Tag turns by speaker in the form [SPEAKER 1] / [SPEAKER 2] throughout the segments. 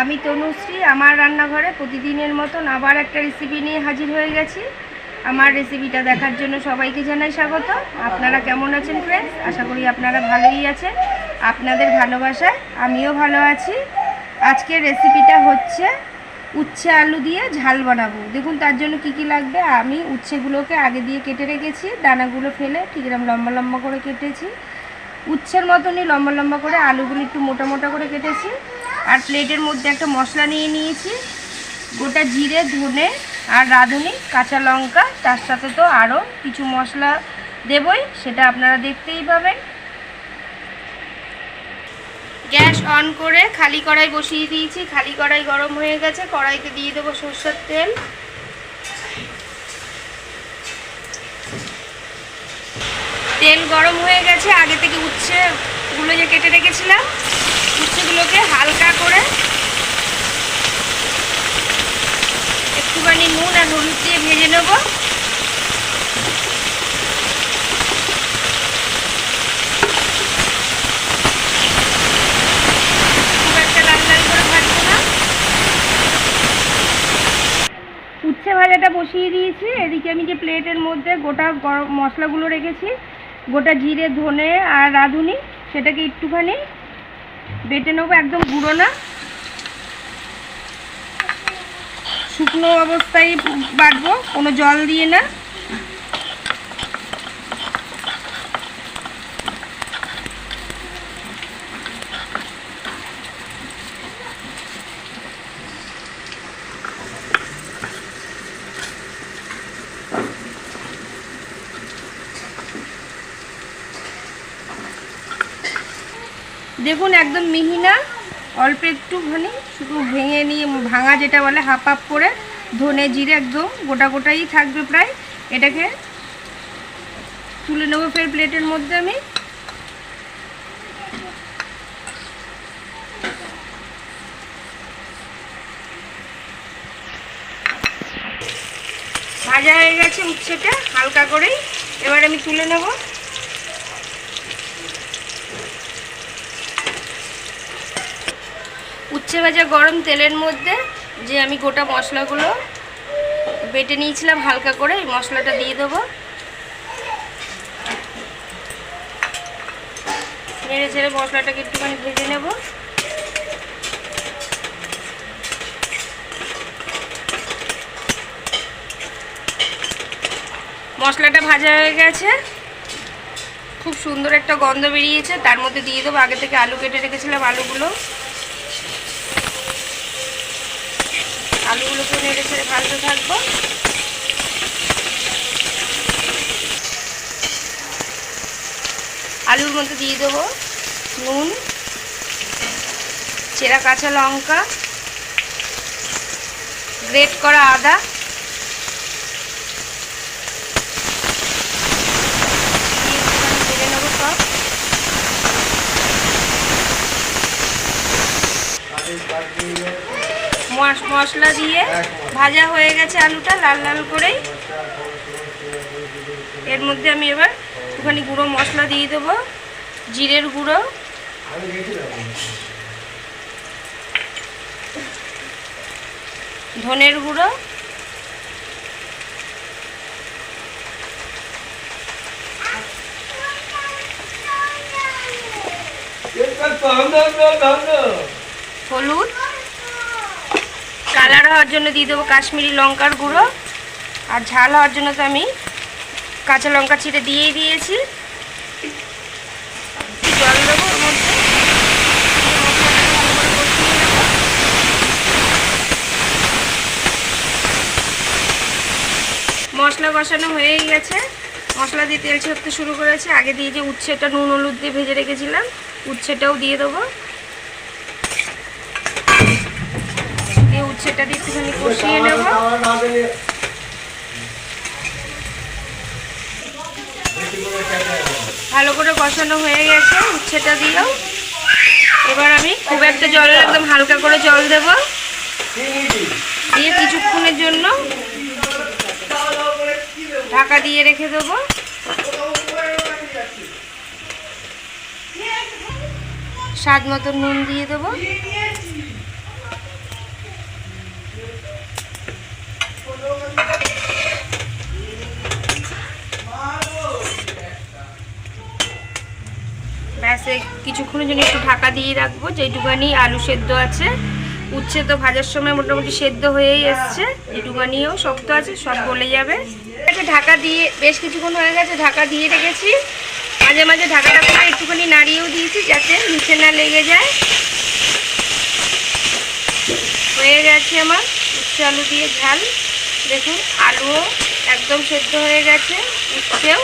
[SPEAKER 1] আমি তনুশ্রী, আমার রান্নাঘরে প্রতিদিনের মতন আবার একটা রেসিপি নিয়ে হাজির হয়ে গেছি। আমার রেসিপিটা দেখার জন্য সবাইকে জানাই স্বাগত। আপনারা কেমন আছেন ফ্রেন্ডস আশা করি আপনারা ভালোই আছেন। আপনাদের ভালোবাসায় আমিও ভালো আছি। আজকের রেসিপিটা হচ্ছে উচ্ছে আলু দিয়ে ঝাল বানাবো। দেখুন, তার জন্য কি কি লাগবে? আমি উচ্ছেগুলোকে আগে দিয়ে কেটে রেখেছি। দানাগুলো ফেলে ঠিক এরকম লম্বা লম্বা করে কেটেছি। উচ্ছের মতনই লম্বা লম্বা করে আলুগুলো একটু মোটা মোটা করে কেটেছি। আর প্লেটের মধ্যে একটা মশলা নিয়ে নিয়েছি। গোটা জিরে, ধনে আর রাঁধুনি, কাঁচা লঙ্কা, তার সাথে তো আরও কিছু মশলা দেবই, সেটা আপনারা দেখতেই পাবেন। গ্যাস অন করে খালি কড়াই বসিয়ে দিয়েছি। খালি কড়াই গরম হয়ে গেছে। কড়াইতে দিয়ে দেবো সর্ষের তেল। তেল গরম হয়ে গেছে, আগে থেকে উচ্ছেগুলো যে কেটে রেখেছিলাম, উচ্ছেগুলোকে হালকা করে একটুখানি নুন আর হলুদ দিয়ে ভেজে নেব। উচ্ছে ভাজাটা বসিয়ে দিয়েছি, এদিকে আমি যে প্লেটের মধ্যে গোটা গরম মশলাগুলো রেখেছি গোটা জিরে, ধনে আর রাঁধুনি, সেটাকে একটুখানি বেটে নেব একদম গুঁড়ো না। শুকনো অবস্থায় বাটবো, কোনো জল দিয়ে না। দেখুন, একদম মিহি না, অল্প একটুখানি, শুধু ভেঙে নিয়ে ভাঙা যেটা বলে হাফ হাফ করে ধনে জিরে একদম গোটা গোটাই থাকবে প্রায়। এটাকে তুলে নেব ফের প্লেটের মধ্যে আমি। ভাজা হয়ে গেছে উচ্ছেটা, হালকা করেই। এবার আমি তুলে নেব। উচ্ছে ভাজা গরম তেলের মধ্যে যে আমি গোটা মশলাগুলো বেটে নিয়েছিলাম হালকা করে, এই মশলাটা দিয়ে দেবো। নেড়ে ছেড়ে মশলাটাকে একটুখানি ভেজে নেব। মশলাটা ভাজা হয়ে গেছে। খুব সুন্দর একটা গন্ধ বেরিয়েছে, তার মধ্যে দিয়ে দেবো। আগে থেকে আলু কেটে রেখেছিলাম আলুগুলো। আলুগুলোকে নেড়ে ছেড়ে ভাজতে থাকব। আলুর মধ্যে দিয়ে দেবো নুন, চেরা কাঁচা লঙ্কা, গ্রেট করা আদা ভেজে নেব সব মশ- মশলা দিয়ে ভাজা হয়ে গেছে আলুটা লাল লাল করেই। এর মধ্যে আমি এবার একটুখানি গুঁড়ো মশলা দিয়ে দেবো, জিরের গুঁড়ো। ধনের গুঁড়ো। কালার হওয়ার জন্য দিয়ে দেবো কাশ্মীরি লঙ্কার গুঁড়ো। আর ঝাল হওয়ার জন্য তো আমি কাঁচা লঙ্কা ছিটে দিয়েই দিয়েছি। জল দেবো ওর মধ্যে। মশলা বসানো হয়েই গেছে। মশলা দিয়ে তেল ছাড়তে শুরু করেছে। আগে দিয়ে যে উচ্ছেটা নুন হলুদ দিয়ে ভেজে রেখেছিলাম, উচ্ছেটাও দিয়ে দেবো। উচ্ছেটা দিয়ে একটুখানি কষিয়ে নেব। ভালো করে কষানো হয়ে গেছে, উচ্ছেটা দিয়েও এবার আমি খুব একটা জলের একদম হালকা করে জল দেব। দিয়ে কিছুক্ষণের জন্য ঢাকা দিয়ে রেখে দেবো। স্বাদ মতো নুন দিয়ে দেবো ব্যাস এই কিছুক্ষণের জন্য একটু ঢাকা দিয়ে রাখব, যেটুকানি আলু সেদ্ধ আছে। উচ্ছে তো ভাজার সময় মোটামুটি সেদ্ধ হয়েই এসছে যেটুকানিও শক্ত আছে, সব গলে যাবে। একটা ঢাকা দিয়ে, বেশ কিছুক্ষণ হয়ে গেছে, ঢাকা দিয়ে রেখেছি। মাঝে মাঝে ঢাকাটা করে একটুখানি নাড়িয়েও দিয়েছি, যাতে নিচে না লেগে যায়। হয়ে গেছে আমার উচ্ছে আলু দিয়ে ঝাল। দেখুন, আলুও একদম সেদ্ধ হয়ে গেছে, উচ্ছেও।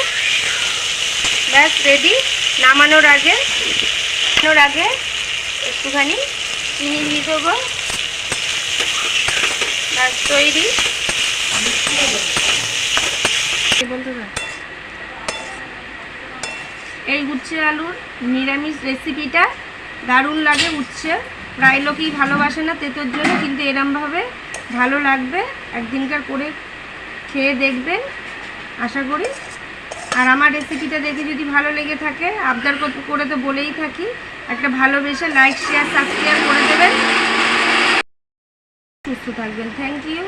[SPEAKER 1] ব্যাস রেডি নামানোর আগে নামানোর আগে একটুখানি চিনি দিয়ে দেবো। ব্যাস তৈরি? এই উচ্ছে আলুর নিরামিষ রেসিপিটা দারুণ লাগে উচ্ছে। প্রায় লোকই ভালোবাসে না তেতোর জন্য, কিন্তু এরমভাবে ভালো লাগবে। একদিনকার করে খেয়ে দেখবেন। আশা করি আর আমার রেসিপিটা দেখে যদি ভালো লেগে থাকে, আবদার কর- তো বলেই থাকি, একটা ভালোবেসে লাইক শেয়ার সাবস্ক্রাইব করে দেবেন। সুস্থ থাকবেন। Thank you